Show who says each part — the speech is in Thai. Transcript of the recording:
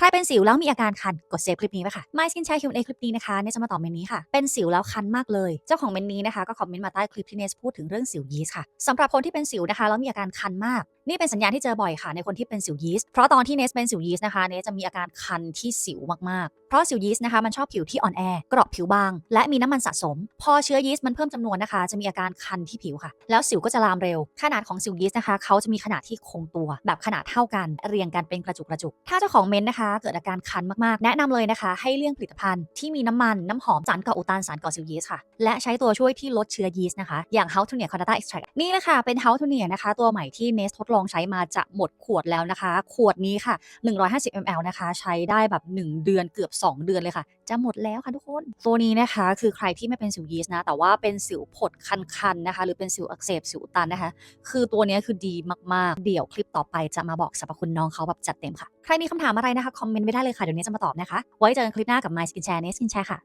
Speaker 1: ใครเป็นสิวแล้วมีอาการคันกดเซฟคลิปนี้ไปค่ะ My Skin Care Q&A คลิปนี้นะคะเนสจะมาตอบเมนนี้ค่ะ เป็นสิวแล้วคันมากเลย เจ้าของเมนนี้นะคะก็คอมเมนต์มาใต้คลิปที่เนสพูดถึงเรื่องสิวยีสต์ค่ะสำหรับคนที่เป็นสิวนะคะแล้วมีอาการคันมาก นี่เป็นสัญญาณที่เจอบ่อยค่ะในคนที่เป็นสิวยีสต์เพราะตอนที่เนสเป็นสิวยีสต์นะคะเนสจะมีอาการคันที่สิวมากๆ เพราะสิวยีสต์นะคะมันชอบผิวที่อ่อนแอกราะผิวบาง และมีน้ำมันสะสม พอเชื้อยีสต์มันเพิ่มจำนวนนะคะ จะมีอาการคันที่ผิวค่ะ แล้วสิวก็จะลามเร็ว ขนาดของสิวยีสต์นะคะเขาจะมีขนาดที่คงตัว แบบขนาดเท่ากันเรียงกันเป็นกระจุกกระจุกถ้าเจ้าของเมนนะคะ เกิดอาการคันมากๆ แนะนำเลยนะคะ ให้เลี่ยงผลิตภัณฑ์ที่มีน้ำมันน้ำหอมสารก่ออุดตันสารก่อสิวยีสต์ค่ะและใช้ตัวช่วยที่ลดเชื้อยีสต์นะคะอย่าง How to n e a Cordata Extract นี่นะคะเป็น How to n e a นะคะตัวใหม่ที่เนสทดลองใช้มาจะหมดขวดแล้วนะคะ ขวดนี้ค่ะ 150 ml นะคะ ใช้ได้แบบ 1 เดือนเกือบ 2 เดือนเลยค่ะ จะหมดแล้วค่ะทุกคน ตัวนี้นะคะคือใครที่ไม่เป็นสิวยีสต์นะ แต่ว่าเป็นสิวผดคันๆนะคะ หรือเป็นสิวอักเสบสิวอุดตันนะคะ คือตัวนี้คือดีมากๆ เดี๋ยวคลิปต่อไปจะมาบอกสรรพคุณน้องเขาแบบจัดเต็มค่ะ ใครมีคำถามอะไรนะคะคอมเมนต์ไว้ได้เลยค่ะเดี๋ยวนี้จะมาตอบนะคะ ไว้เจอกันคลิปหน้ากับ My Skin Share เนส Skin Share ค่ะ